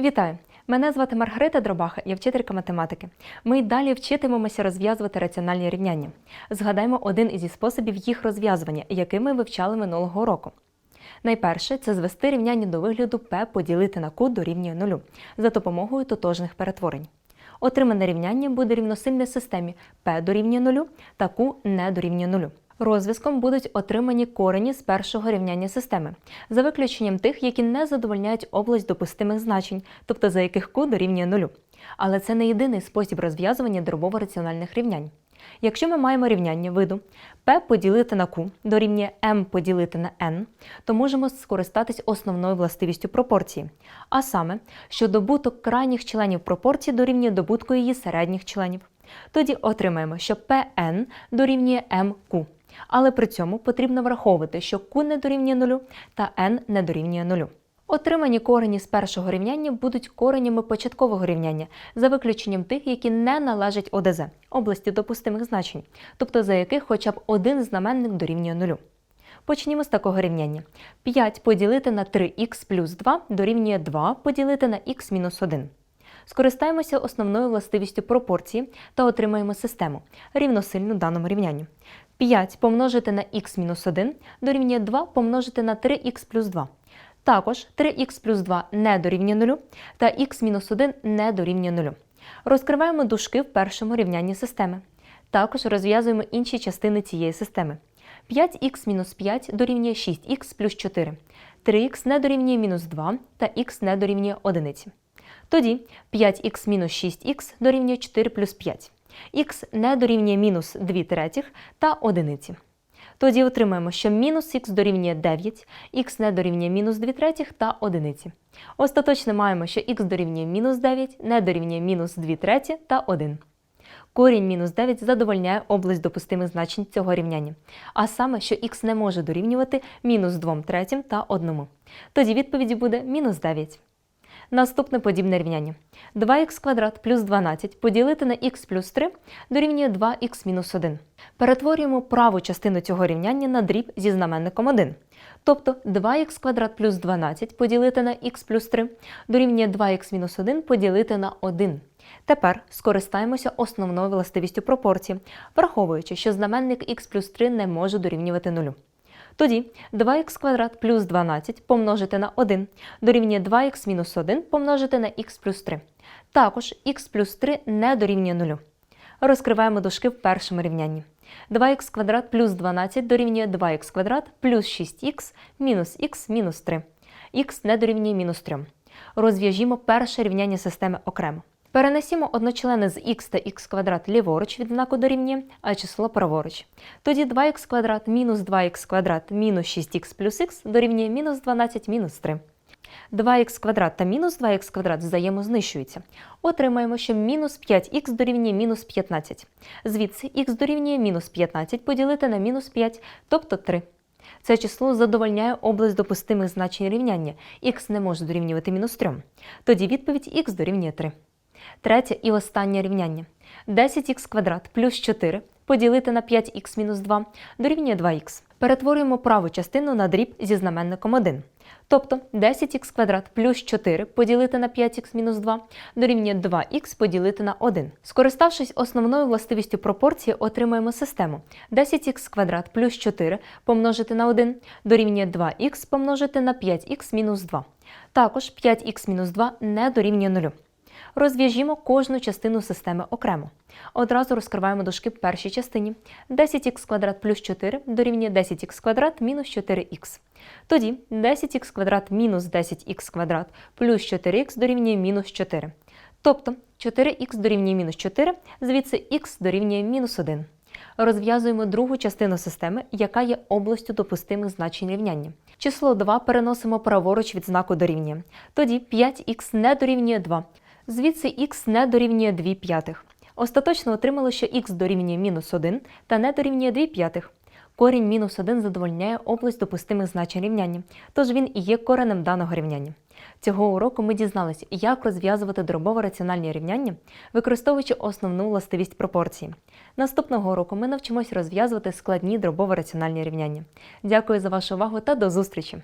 Вітаю! Мене звати Маргарита Дробаха, я вчителька математики. Ми й далі вчитимемося розв'язувати раціональні рівняння. Згадаємо один із способів їх розв'язування, який ми вивчали минулого року. Найперше це звести рівняння до вигляду p поділити на q дорівнює нулю за допомогою тотожних перетворень. Отримане рівняння буде рівносильне системі p дорівнює нулю та q не дорівнює нулю. Розв'язком будуть отримані корені з першого рівняння системи, за виключенням тих, які не задовольняють область допустимих значень, тобто за яких q дорівнює нулю. Але це не єдиний спосіб розв'язування дробово-раціональних рівнянь. Якщо ми маємо рівняння виду p поділити на q дорівнює m поділити на n, то можемо скористатись основною властивістю пропорції, а саме, що добуток крайніх членів пропорції дорівнює добутку її середніх членів. Тоді отримаємо, що pn дорівнює mq. Але при цьому потрібно враховувати, що q не дорівнює нулю та n не дорівнює нулю. Отримані корені з першого рівняння будуть коренями початкового рівняння, за виключенням тих, які не належать ОДЗ області допустимих значень, тобто за яких хоча б один знаменник дорівнює нулю. Почнімо з такого рівняння. 5 поділити на 3х плюс 2 дорівнює 2 поділити на х мінус 1. Скористаємося основною властивістю пропорції та отримаємо систему, рівносильну даному рівнянню. 5 помножити на х мінус 1 дорівнює 2 помножити на 3х плюс 2. Також 3х плюс 2 не дорівнює 0 та х мінус 1 не дорівнює 0. Розкриваємо дужки в першому рівнянні системи. Також розв'язуємо інші частини цієї системи. 5х мінус 5 дорівнює 6х плюс 4. 3х не дорівнює мінус 2 та х не дорівнює 1. Тоді 5х мінус 6х дорівнює 4 плюс 5. Х не дорівнює мінус 2 третіх та 1. Тоді отримаємо, що мінус х дорівнює 9, х не дорівнює мінус 2 третіх та 1. Остаточно маємо, що х дорівнює мінус 9, не дорівнює мінус 2 треті та 1. Корінь мінус 9 задовольняє область допустимих значень цього рівняння, а саме, що х не може дорівнювати мінус 2 третім та 1. Тоді відповіді буде мінус 9. Наступне подібне рівняння. 2х квадрат плюс 12 поділити на х плюс 3 дорівнює 2х мінус 1. Перетворюємо праву частину цього рівняння на дріб зі знаменником 1. Тобто 2х квадрат плюс 12 поділити на х плюс 3 дорівнює 2х мінус 1 поділити на 1. Тепер скористаємося основною властивістю пропорції, враховуючи, що знаменник х плюс 3 не може дорівнювати 0. Тоді 2х квадрат плюс 12 помножити на 1 дорівнює 2х мінус 1 помножити на х плюс 3. Також х плюс 3 не дорівнює 0. Розкриваємо дужки в першому рівнянні. 2х квадрат плюс 12 дорівнює 2х квадрат плюс 6х мінус х мінус 3. х не дорівнює мінус 3. Розв'яжімо перше рівняння системи окремо. Перенесімо одночлени з х та х квадрат ліворуч від знаку дорівнює, а число праворуч. Тоді 2х квадрат мінус 2х квадрат мінус 6х плюс х дорівнює мінус 12 мінус 3. 2х квадрат та мінус 2х квадрат взаємознищуються. Отримаємо, що мінус 5х дорівнює мінус 15. Звідси х дорівнює мінус 15 поділити на мінус 5, тобто 3. Це число задовольняє область допустимих значень рівняння. х не може дорівнювати мінус 3. Тоді відповідь х дорівнює 3. Третє і останнє рівняння. 10х квадрат плюс 4 поділити на 5х мінус 2 дорівнює 2х. Перетворюємо праву частину на дріб зі знаменником 1. Тобто 10х квадрат плюс 4 поділити на 5х мінус 2 дорівнює 2х поділити на 1. Скориставшись основною властивістю пропорції, отримаємо систему 10х квадрат плюс 4 помножити на 1 дорівнює 2х помножити на 5х мінус 2. Також 5х мінус 2 не дорівнює 0. Розв'яжімо кожну частину системи окремо. Одразу розкриваємо дужки в першій частині. 10х квадрат плюс 4 дорівнює 10х квадрат мінус 4х. Тоді 10х квадрат мінус 10х квадрат плюс 4х дорівнює мінус 4. Тобто 4х дорівнює мінус 4, звідси х дорівнює мінус 1. Розв'язуємо другу частину системи, яка є областю допустимих значень рівняння. Число 2 переносимо праворуч від знаку дорівнює. Тоді 5х не дорівнює 2, Звідси х не дорівнює 2 п'ятих. Остаточно отримали, що х дорівнює мінус 1 та не дорівнює 2 п'ятих. Корінь мінус 1 задовольняє область допустимих значень рівняння, тож він і є коренем даного рівняння. Цього уроку ми дізналися, як розв'язувати дробово-раціональні рівняння, використовуючи основну властивість пропорції. Наступного уроку ми навчимось розв'язувати складні дробово-раціональні рівняння. Дякую за вашу увагу та до зустрічі!